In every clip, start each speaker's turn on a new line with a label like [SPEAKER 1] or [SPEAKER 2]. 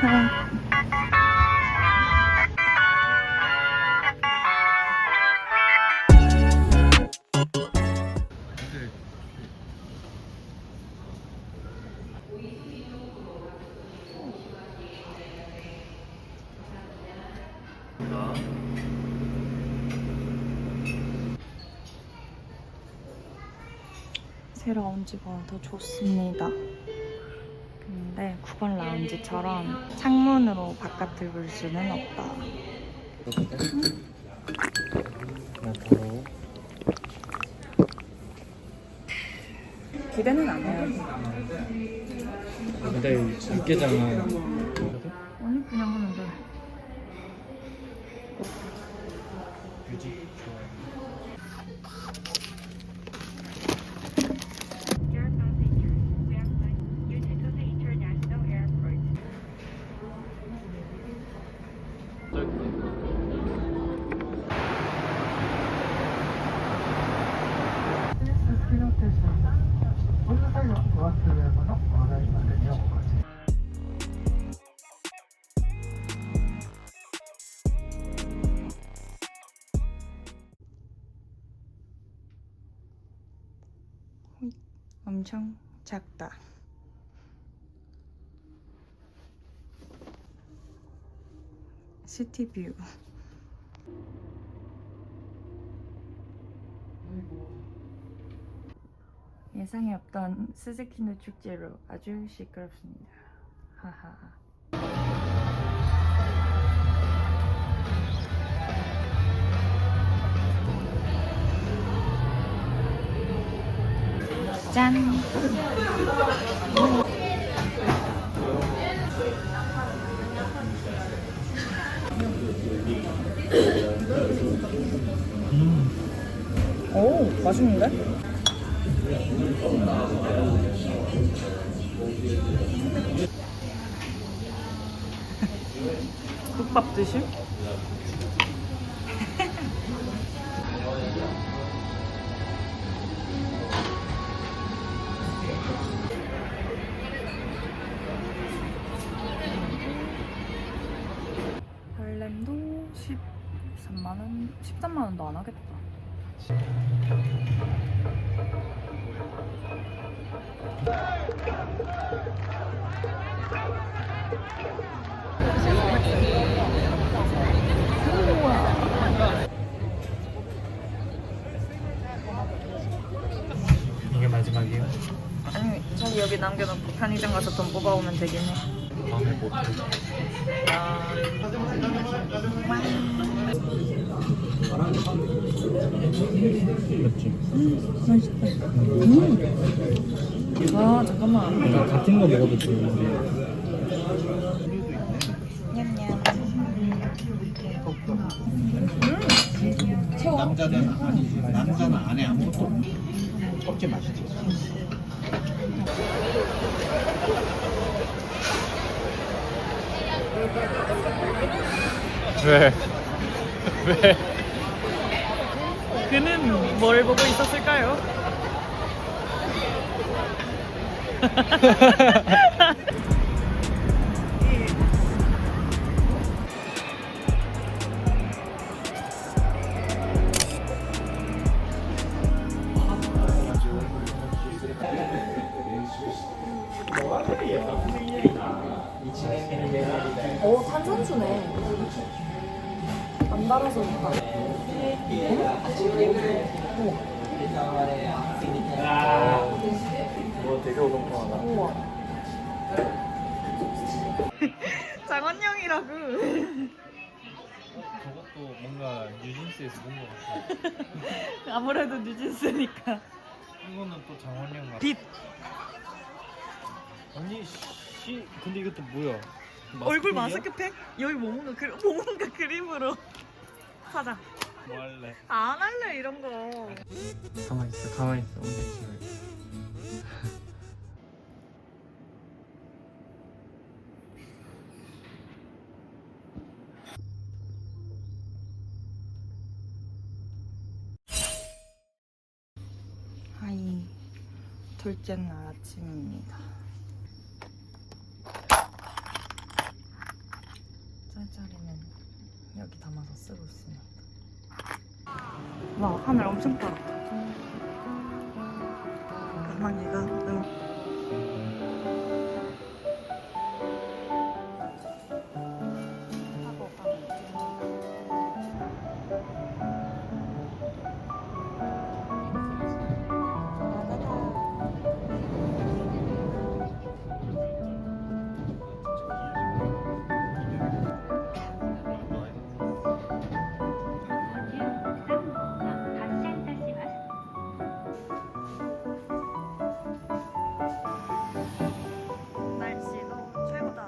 [SPEAKER 1] 짠. 새 라운지가 더 좋습니다. 근데 9번 라운지처럼 창문으로 바깥을 볼 수는 없다. 기대는 안 해요.
[SPEAKER 2] 근데 육개장은
[SPEAKER 1] 엄청 작다. 시티뷰. 예상이 없던 스즈키노 축제로 아주 시끄럽습니다. 하하. 짠. 오, 맛있는데? 국밥 드실? 13만원, 13만 원도 안 하겠다.
[SPEAKER 2] 이게 마지막이에요?
[SPEAKER 1] 아니, 저기 여기 남겨놓고 편의점 가서 돈 뽑아오면 해.
[SPEAKER 2] 다음에 뭐 또? 맞지?
[SPEAKER 1] 아, 잠깐만.
[SPEAKER 2] 그러니까 같은 거 먹어도 좋은데.
[SPEAKER 3] 남자는 아니지. 남자는 안에 아무것도 없는 껍질 맛이지.
[SPEAKER 2] 왜? 왜?
[SPEAKER 1] 그는 뭘 보고 있었을까요?
[SPEAKER 4] 좋다
[SPEAKER 2] 뭐 되게 오동통하다
[SPEAKER 4] 우와
[SPEAKER 1] 장원영이라고.
[SPEAKER 2] 저것도 뭔가 뉴진스에서 본 것 같아
[SPEAKER 1] 아무래도 뉴진스니까.
[SPEAKER 2] 이거는 또 장원영 같아
[SPEAKER 1] 빛.
[SPEAKER 2] 아니 씨 근데 이것도 뭐야?
[SPEAKER 1] 얼굴?
[SPEAKER 2] 마스크팩?
[SPEAKER 1] 여기 뭐 뭔가 그 뭔가 그림으로 사자.
[SPEAKER 2] 뭐 할래?
[SPEAKER 1] 안 할래 이런 거.
[SPEAKER 2] 가만히 있어 가만히 있어 움직이지 말고
[SPEAKER 1] 하이. 둘째 날 아침입니다. 짤짤이는 여기 담아서 쓰고 있습니다. 와 하늘 엄청 파랗다. 까마귀가 응. 날씨도 최고다.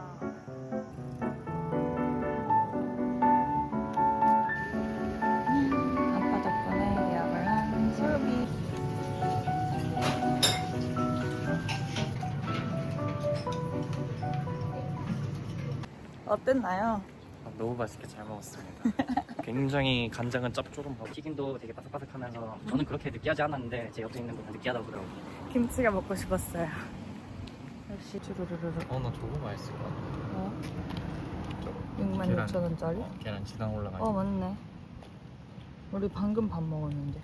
[SPEAKER 1] 아빠 덕분에 예약을 한 수육이. 어땠나요?
[SPEAKER 2] 아, 너무 맛있게 잘 먹었습니다. 굉장히 간장은 짭조름하고
[SPEAKER 5] 튀김도 되게 바삭바삭하면서 저는 그렇게 느끼하지 않았는데 제 옆에 있는 분은 느끼하다고 그러더라고요.
[SPEAKER 1] 김치가 먹고 싶었어요. 역시 주르르르.
[SPEAKER 2] 어, 나 저거 맛있을 것 같아.
[SPEAKER 1] 어?
[SPEAKER 2] 저거.
[SPEAKER 1] 66,000원짜리?
[SPEAKER 2] 어, 계란 지당 올라가.
[SPEAKER 1] 어 맞네. 우리 방금 밥 먹었는데.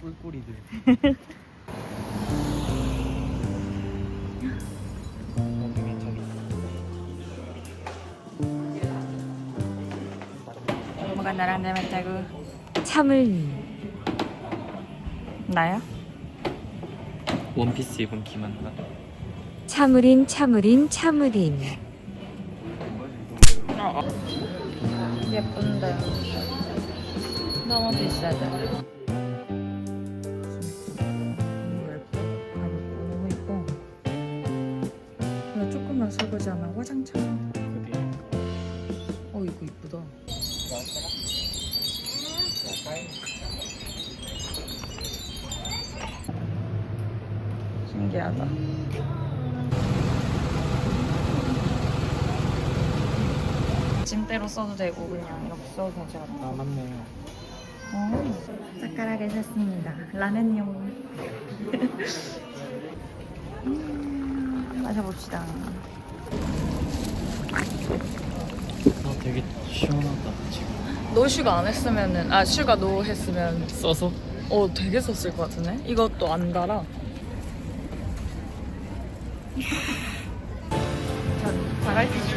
[SPEAKER 2] 꿀꿀이들.
[SPEAKER 1] 나랑 닮았다고?
[SPEAKER 6] 참을
[SPEAKER 1] 나요?
[SPEAKER 2] 원피스 입은 김한나.
[SPEAKER 6] 참을인 참을인 참을인
[SPEAKER 1] 예쁜데 너무 비싸다. 너무 예뻐. 나 조금만 설거지하면 화장처 짐대로 써도 되고 그냥 이렇게 써도 되지 않나?
[SPEAKER 2] 아 맞네.
[SPEAKER 1] 어, 젓가락을 샀습니다. 라면용. 음, 마셔봅시다.
[SPEAKER 2] 아 되게 시원하다 지금.
[SPEAKER 1] 노 슈가 안 했으면은 아 슈가 노 했으면
[SPEAKER 2] 써서
[SPEAKER 1] 어 되게 썼을 것 같은데 이것도 안 달아 전 자갈치 시장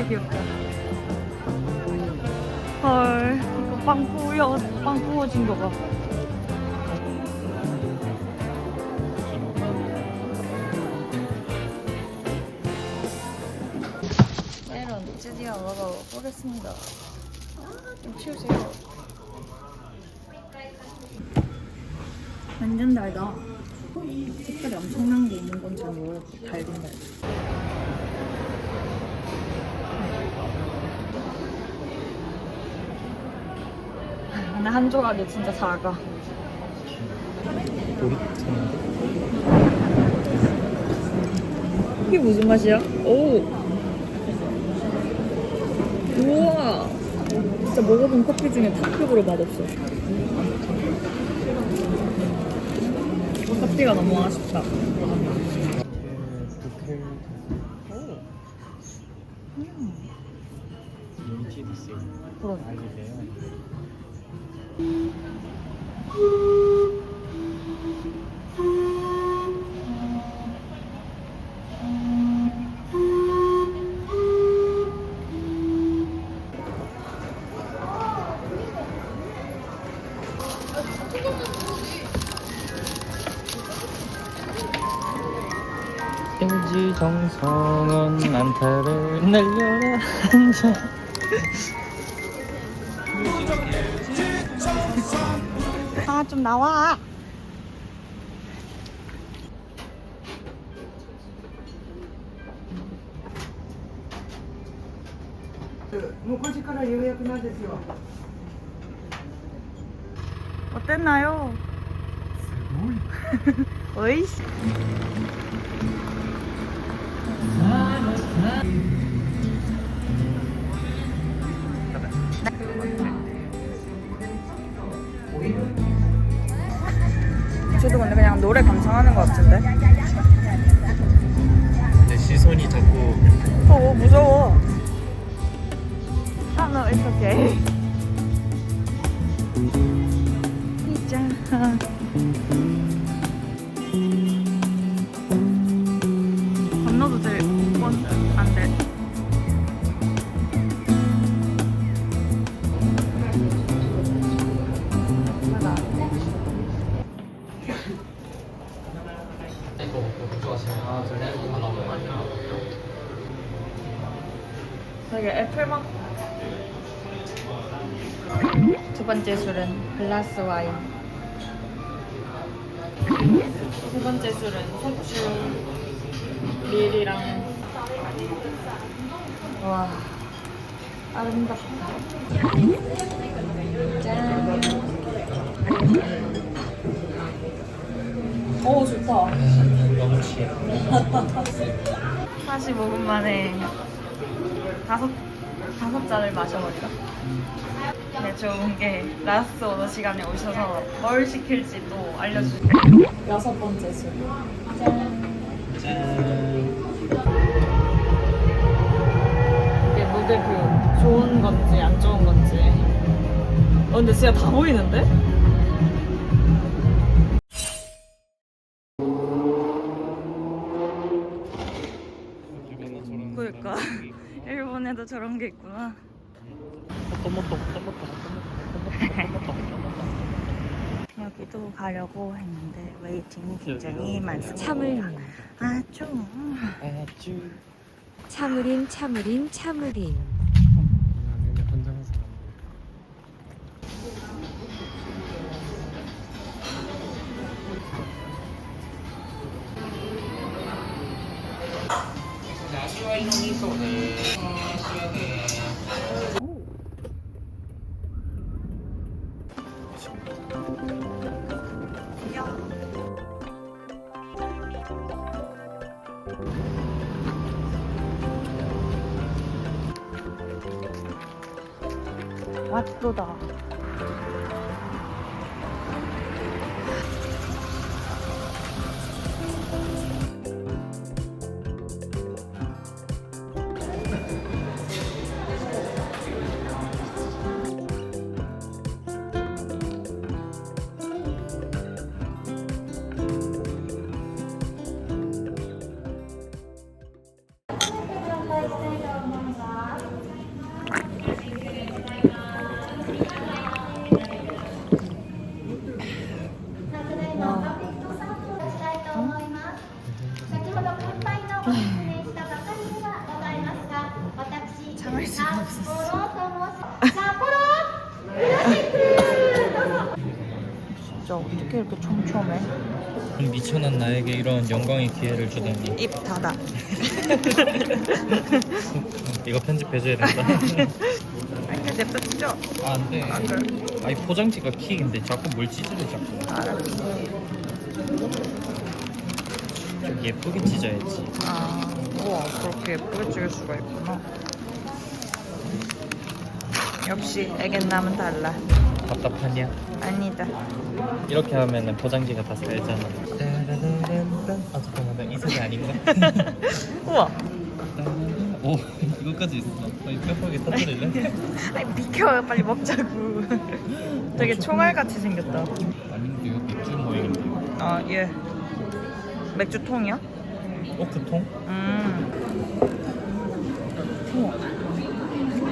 [SPEAKER 1] 와 진짜 귀엽다 헐 이거 빵 구워 빵 구워진 거 봐 메론 드디어 먹어보겠습니다. 아, 좀 치우세요. 완전 달다. 색깔이 엄청난 게 있는 건 잘 모르겠고 달긴 달. 근데 한 조각이 진짜 작아. 이게 무슨 맛이야? 오! 우와! 진짜 먹어본 커피 중에 탑급으로 맛없어. 커피가 너무 아쉽다.
[SPEAKER 2] 쓰고.
[SPEAKER 1] 그러네.
[SPEAKER 2] 인지 정성은 안타를 날려라. 한잔
[SPEAKER 1] 아, 좀 나와! 어땠나요? 어이씨. 건너도 돼. 원, 안 돼. 되게 애플맛. 두 번째 술은 글라스 와인. 세 번째 술은 소주 밀이랑. 와, 아름답다. 짠. 오, 좋다.
[SPEAKER 2] 너무 취해
[SPEAKER 1] 45분 만에 다섯 다섯 잔을 마셔버리다. 근데 좋은 게 라스트 오더 시간에 오셔서 뭘 시킬지 또 알려주세요. 여섯 번째 술. 이게 무대뷰 좋은 건지 안 좋은 건지. 어 근데 진짜 다 보이는데? 그러니까 일본에도 저런 게 있구나. 여기도 가려고 했는데 웨이팅이 굉장히 많습니다. 아 좀.
[SPEAKER 2] 아주
[SPEAKER 6] 참을인 참을인 참을인
[SPEAKER 1] 왓도다. 참 어떻게 이렇게 촘촘해?
[SPEAKER 2] 미천한 나에게 이런 영광의 기회를 주다니
[SPEAKER 1] 입 닫아.
[SPEAKER 2] 이거 편집해줘야 된다
[SPEAKER 1] 아니 냅뒀죠?
[SPEAKER 2] 아 안돼
[SPEAKER 1] 아 그래?
[SPEAKER 2] 아니 포장지가 킥인데 자꾸 뭘 찢으래 자꾸
[SPEAKER 1] 알았어.
[SPEAKER 2] 좀 예쁘게 찢어야지
[SPEAKER 1] 아, 우와 그렇게 예쁘게 찍을 수가 있구나. 역시 애견남은 달라.
[SPEAKER 2] 답답하냐?
[SPEAKER 1] 아니다.
[SPEAKER 2] 이렇게 하면은 포장지가 다 살잖아 따라라란딴. 아 잠깐만 나이 세대 아닌가?
[SPEAKER 1] 우와.
[SPEAKER 2] 오 이거까지 있어 나 이거 뼈파게 터뜨릴래?
[SPEAKER 1] 아니 비켜 빨리 먹자고. 되게 총알 같이 생겼다.
[SPEAKER 2] 아닌데 이거 맥주 모양인데
[SPEAKER 1] 아 예. 맥주통이야?
[SPEAKER 2] 오크통?
[SPEAKER 1] 음. 우와.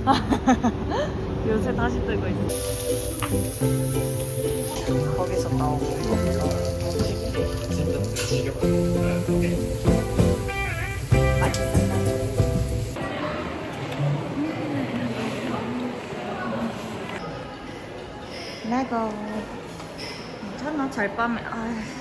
[SPEAKER 1] 요새 다시 뜨고 있어. 거기서 나오고 거기서
[SPEAKER 2] 지겹다
[SPEAKER 1] 레고. 괜찮아 잘 빠면. 아휴.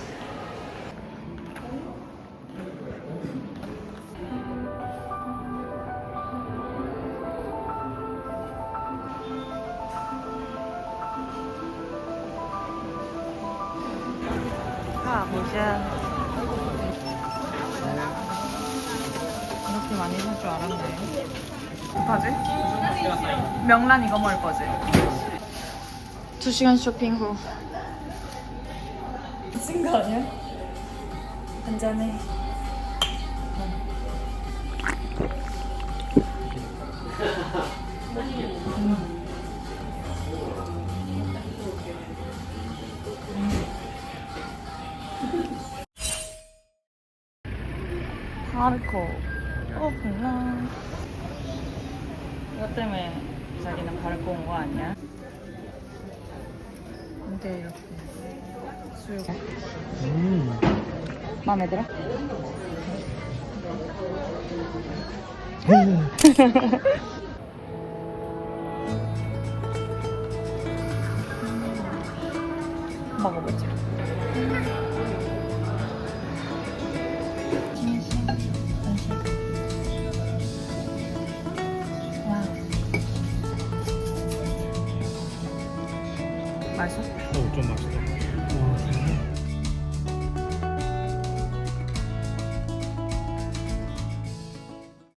[SPEAKER 1] 가보자. 이렇게 많이 살 줄 알았네. 어떡하지? 명란 이거 먹을 거지? 2시간 쇼핑 후.
[SPEAKER 4] 미친 거 아니야? 한잔해.
[SPEAKER 1] 근데 이렇게 수유가
[SPEAKER 2] 음.
[SPEAKER 1] 마음에 들어? 먹어보자.